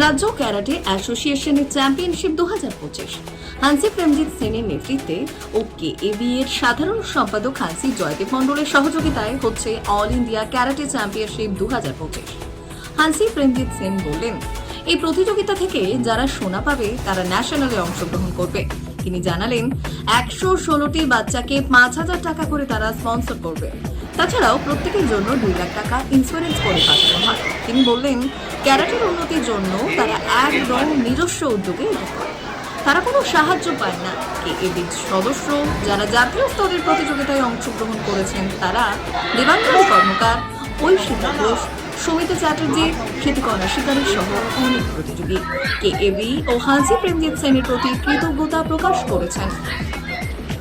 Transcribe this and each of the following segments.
রাজ্য ক্যারাটে অ্যাসোসিয়েশনের চ্যাম্পিয়নশিপ দু হাজার পঁচিশ। হান্সি প্রেমজিৎ সেনের নেতৃত্বে ও কে এবি এর সাধারণ সম্পাদক হান্সি জয়দেব মণ্ডলের সহযোগিতায় হচ্ছে অল ইন্ডিয়া ক্যারাটে চ্যাম্পিয়নশিপ দু হাজার পঁচিশ। হান্সি প্রেমজিৎ সেন বললেন, এই প্রতিযোগিতা থেকে যারা সোনা পাবে, তারা ন্যাশনালে অংশগ্রহণ করবে। তিনি জানালেন, একশো ষোলোটি বাচ্চাকে পাঁচ হাজার টাকা করে তারা স্পন্সর করবে। তাছাড়াও প্রত্যেকের জন্য দুই লাখ টাকা ইন্স্যুরেন্স করে পাঠানো হয়। তিনি বললেন, ক্যারাটের উন্নতির জন্য তারা একদম নিজস্ব উদ্যোগে। তারা কোনো সাহায্য পায় না। কে এবির সদস্য? যারা জাতীয় স্তরের প্রতিযোগিতায় অংশগ্রহণ করেছেন, তারা দেবাঞ্জলি কর্মকার ঐশিকা ঘোষ, সমিতা চ্যাটার্জি ক্ষিতিকণা শিকারী সহ অনেক প্রতিযোগী। কে এবি ও হাজি প্রেমজিৎ সেনের প্রতি কৃতজ্ঞতা প্রকাশ করেছেন।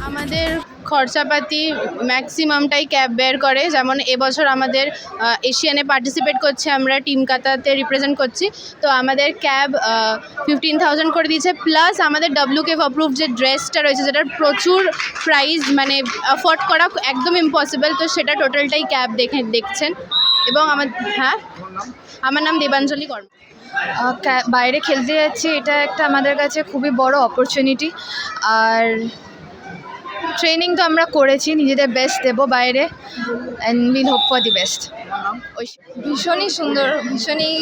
আমাদের খরচাপাতি ম্যাক্সিমামটাই ক্যাব বের করে। যেমন এবছর আমাদের এশিয়ানে পার্টিসিপেট করছে আমরা টিম কাতাতে রিপ্রেজেন্ট করছি। তো আমাদের ক্যাব ফিফটিন থাউজেন্ড করে দিয়েছে। প্লাস আমাদের ডাব্লিউ কেভ অ্যাপ্রুভ যে ড্রেসটা রয়েছে, যেটার প্রচুর প্রাইস মানে অ্যাফোর্ড করা একদম ইম্পসিবল তো সেটা টোটালটাই ক্যাব দেখে, দেখছেন। এবং আমার হ্যাঁ? আমার নাম দেবাঞ্জলি কর্ম বাইরে খেলতে যাচ্ছি, এটা একটা আমাদের কাছে খুবই বড় অপরচুনিটি আর ট্রেনিং তো আমরা করেছি, নিজেদের বেস্ট দেবো বাইরে and will hope for the best ভীষণই সুন্দর, ভীষণই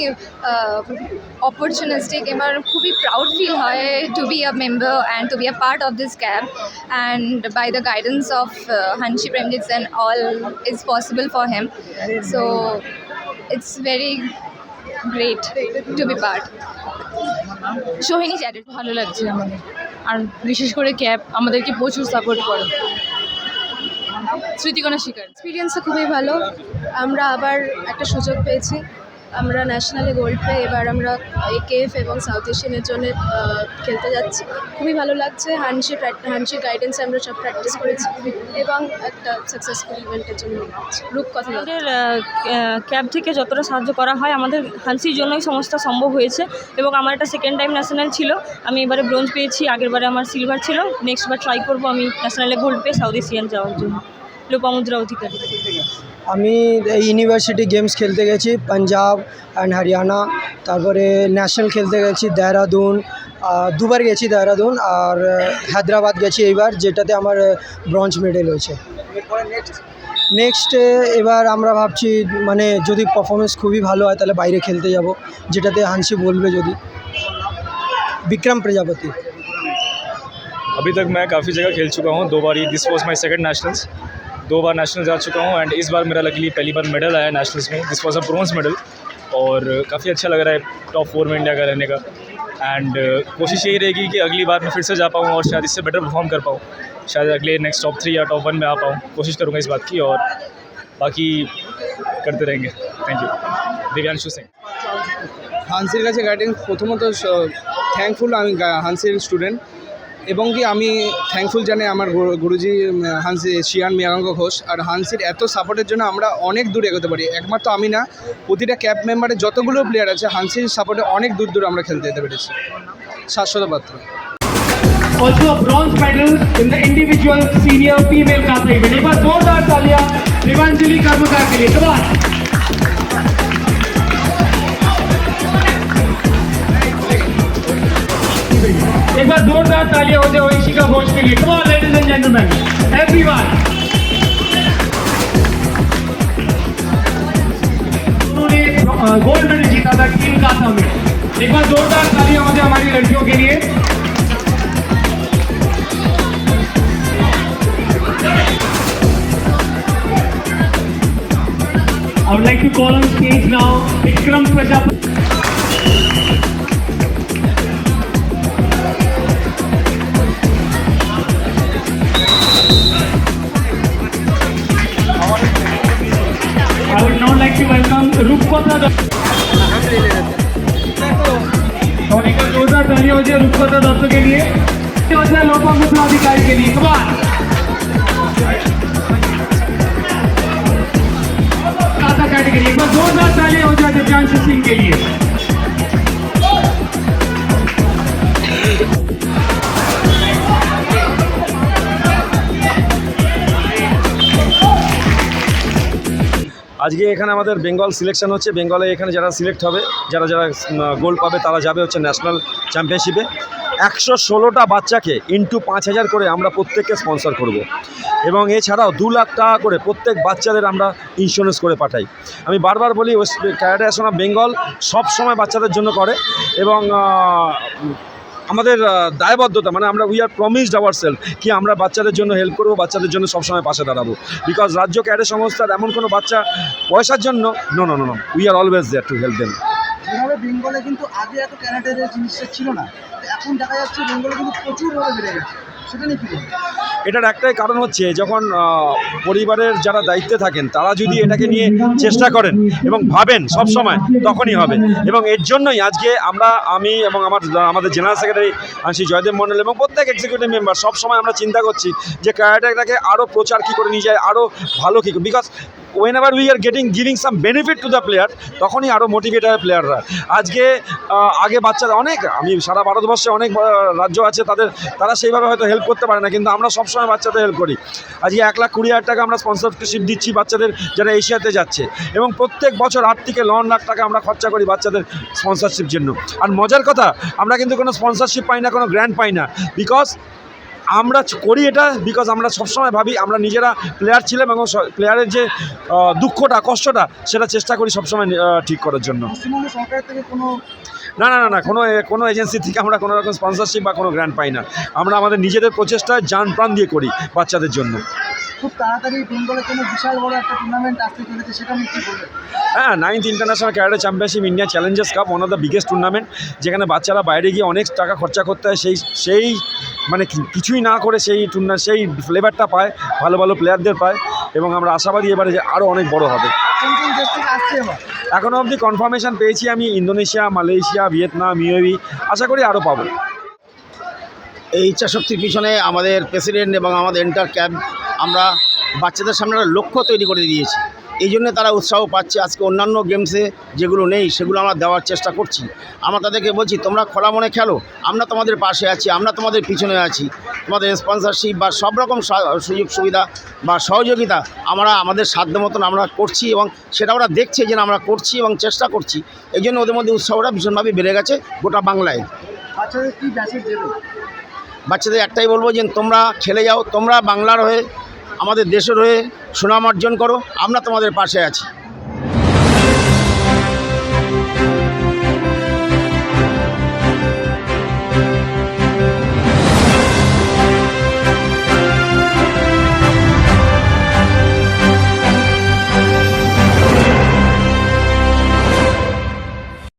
অপরচুনিস্টিক এবার খুবই প্রাউড ফিল হয় to be a member and to be a part of this cab and by the guidance of Hanshi Premjit's and all is possible for him so it's very great to be part Sohini Chatterjee ভালো লাগছে আমার আর বিশেষ করে cab আমাদেরকে প্রচুর support করে। স্মৃতিকোনা শিকার। এক্সপিরিয়েন্সটা খুবই ভালো। আমরা আবার একটা সুযোগ পেয়েছি। আমরা ন্যাশনালে গোল্ড পেয়ে এবার আমরা একেএফ এবং সাউথ এশিয়ানের জন্য খেলতে যাচ্ছি। খুবই ভালো লাগছে। হানসি হানসির গাইডেন্সে আমরা সব প্র্যাকটিস করেছি এবং একটা সাকসেসফুল ইভেন্টের জন্য রূপকথা কথা আমাদের ক্যাব থেকে যতটা সাহায্য করা হয়, আমাদের হানসির জন্যই সমস্ত সম্ভব হয়েছে এবং আমার একটা সেকেন্ড টাইম ন্যাশনাল ছিল। আমি এবারে ব্রোঞ্জ পেয়েছি আগের বারে আমার সিলভার ছিল। নেক্সট বার ট্রাই করব আমি ন্যাশনালে গোল্ড পেয়ে সাউথ এশিয়ান যাওয়ার জন্য। লোপামুদ্রা অধিকারী আমি এই ইউনিভার্সিটি গেমস খেলতে গেছি পাঞ্জাব অ্যান্ড হরিয়ানা তারপরে ন্যাশনাল খেলতে গেছি দেহরাদুন আহ, দুবার গেছি দেহরাদুন আর আহ, হায়দ্রাবাদ গেছি এইবার যেটাতে আমার ব্রঞ্জ মেডেল হয়েছে নেক্সট এবার আমরা ভাবছি মানে যদি পারফরমেন্স খুবই ভালো হয় তাহলে বাইরে খেলতে যাব যেটাতে হানসি বলবে যদি বিক্রম প্রজাপতি अभी तक मैं काफ़ी जगह खेल चुका हूँ दो बार ही this was my second nationals दो बार नेशनल जा चुका हूँ एंड इस बार मेरा लकीली पहली बार मेडल आया नेशनल्स में this was a bronze medal और काफ़ी अच्छा लग रहा है टॉप फोर में इंडिया का रहने का एंड कोशिश यही रहेगी कि अगली बार मैं फिर से जा पाऊँ और शायद इससे बेटर परफॉर्म कर पाऊँ शायद अगले नेक्स्ट टॉप थ्री या टॉप वन में आ पाऊँ कोशिश करूँगा इस बात की और बाकी करते रहेंगे थैंक यू दिव्यांशु सिंह হানসির কাছে গাইডেন্স প্রথমত থ্যাঙ্কফুল আমি গা- হানসির স্টুডেন্ট এবং কি আমি থ্যাঙ্কফুল জানি আমার গুরু- গুরুজি উম, হানসি শিয়ান মিয়াঙ্গ ঘোষ আর হানসির এত সাপোর্টের জন্য আমরা অনেক দূর এগোতে পারি একমাত্র আমি না প্রতিটা ক্যাব মেম্বারের যতগুলো প্লেয়ার আছে হানসির সাপোর্টে অনেক দূর দূর আমরা খেলতে যেতে পেরেছি শাশ্বত পাত্র also a bronze medal in the individual senior female category. एक बार जोरदार तालियां दिवांजलि कर्मकार के लिए एक बार जोरदार तालियाँ हो जाए ईशिका घोष के लिए। Come on ladies and gentleman everyone उन्होंने गोल्ड मेडल जीता था टीम काथा में। एक बार जोरदार तालियाँ हो जाए हमारी लड़कियों के लिए। I would like to call on stage now, Vikram Prajapati. ताली हो जाए रूपकथा दोस्तों के लिए। लोगों को अधिकारी के लिए। कैटेगरी एक बार जोरदार ताली हो जाए दिव्यांश सिंह के लिए। আজকে এখানে আমাদের বেঙ্গল সিলেকশন হচ্ছে। বেঙ্গলে এখানে যারা সিলেক্ট হবে, যারা যারা গোল্ড পাবে, তারা যাবে হচ্ছে ন্যাশনাল চ্যাম্পিয়নশিপে একশো ষোলোটা বাচ্চাকে ইন্টু পাঁচ হাজার করে আমরা প্রত্যেককে স্পন্সর করব। এবং এছাড়াও দু লাখ টাকা করে প্রত্যেক বাচ্চাদের আমরা ইন্স্যুরেন্স করে পাঠাই। আমি বারবার বলি ওয়েস্ট ক্যারাটে অফ বেঙ্গল সব সময় বাচ্চাদের জন্য করে এবং আমাদের দায়বদ্ধতা মানে আমরা we are promised our self কি আমরা বাচ্চাদের জন্য হেল্প করব, বাচ্চাদের জন্য সবসময় পাশে দাঁড়াবো। বিকজ রাজ্য ক্যাডে সংস্থার এমন কোনো বাচ্চা পয়সার জন্য? No no no no we are always there to help them কিন্তু আগে এত জিনিসটা ছিল না? এখন দেখা যাচ্ছে বেঙ্গলে কিন্তু প্রচুরভাবে বেড়ে গেছে। এটার একটাই কারণ হচ্ছে যখন পরিবারের যারা দায়িত্বে থাকেন, তারা যদি এটাকে নিয়ে চেষ্টা করেন এবং ভাবেন সব সময় তখনই হবে। এবং এর জন্যই আজকে আমরা, আমি এবং আমার, আমাদের জেনারেল সেক্রেটারি শ্রী জয়দেব মণ্ডল এবং প্রত্যেক এক্সিকিউটিভ মেম্বার সব সময় আমরা চিন্তা করছি যে ক্রায়াটাকে আরও প্রচার কী করে নিয়ে যায় আরও ভালো কী because whenever we are getting giving some benefit to the player তখনই আরও মোটিভেট হয় প্লেয়াররা আজকে আগে বাচ্চারা অনেক, আমি সারা ভারতবর্ষে অনেক রাজ্য আছে, তাদের, তারা সেইভাবে হয়তো হেল্প করতে পারে না, কিন্তু আমরা সবসময় বাচ্চাদের হেল্প করি। আজকে এক লাখ কুড়ি হাজার টাকা আমরা স্পন্সরশিপ দিচ্ছি বাচ্চাদের যারা এশিয়াতে যাচ্ছে। এবং প্রত্যেক বছর আট থেকে ন লাখ টাকা আমরা খরচা করি বাচ্চাদের স্পন্সরশিপ জন্য। আর মজার কথা, আমরা কিন্তু কোনো স্পন্সরশিপ পাই না, কোনো গ্র্যান্ড পাই না। বিকজ আমরা করি এটা বিকজ আমরা সবসময় ভাবি আমরা নিজেরা প্লেয়ার ছিলাম এবং প্লেয়ারের যে দুঃখটা কষ্টটা সেটা চেষ্টা করি সবসময় ঠিক করার জন্য। না না না না কোনো কোনো এজেন্সি থেকে আমরা কোনো রকম স্পন্সরশিপ বা কোনো গ্র্যান্ড পাই না। আমরা আমাদের নিজেদের প্রচেষ্টায় যান প্রাণ দিয়ে করি বাচ্চাদের জন্য। খুব তাড়াতাড়ি বেঙ্গলে কোনো বিশাল বড় একটা টুর্নামেন্ট আসতে চলেছে সেটা নিয়ে কী বলবেন? হ্যাঁ ninth international karate championship India challengers cup one of the biggest tournament যেখানে বাচ্চারা বাইরে গিয়ে অনেক টাকা খরচা করতে হয়। সেই সেই মানে কিছুই না করে সেই টুর্না সেই ফ্লেভারটা পায় ভালো ভালো প্লেয়ারদের পায় এবং আমরা আশাবাদী এবারে যে আরও অনেক বড় হবে। কোন কোন দেশ থেকে আসছে এবার? এখনও অবধি কনফার্মেশন পেয়েছি আমি ইন্দোনেশিয়া মালয়েশিয়া ভিয়েতনাম ইউএবি আশা করি আরও পাবো। এই ইচ্ছাশক্তির পিছনে আমাদের প্রেসিডেন্ট এবং আমাদের এন্টার ক্যাব আমরা বাচ্চাদের সামনে একটা লক্ষ্য তৈরি করে দিয়েছি। এই জন্য তারা উৎসাহ পাচ্ছে। আজকে অন্যান্য গেমসে যেগুলো নেই সেগুলো আমরা দেওয়ার চেষ্টা করছি। আমরা তাদেরকে বলছি তোমরা খোলা মনে খেলো। আমরা তোমাদের পাশে আছি আমরা তোমাদের পিছনে আছি। তোমাদের স্পন্সরশিপ বা সব রকম সুযোগ সুবিধা বা সহযোগিতা আমরা আমাদের সাধ্য মতন আমরা করছি এবং সেটা ওরা দেখছে যে আমরা করছি এবং চেষ্টা করছি। এই জন্য ওদের মধ্যে উৎসাহটা ভীষণভাবে বেড়ে গেছে গোটা বাংলায়। বাচ্চাদের একটাই বলব যে তোমরা খেলে যাও তোমরা বাংলার হয়ে আমাদের দেশের হয়ে সুনাম অর্জন করো আমরা তোমাদের পাশে আছি।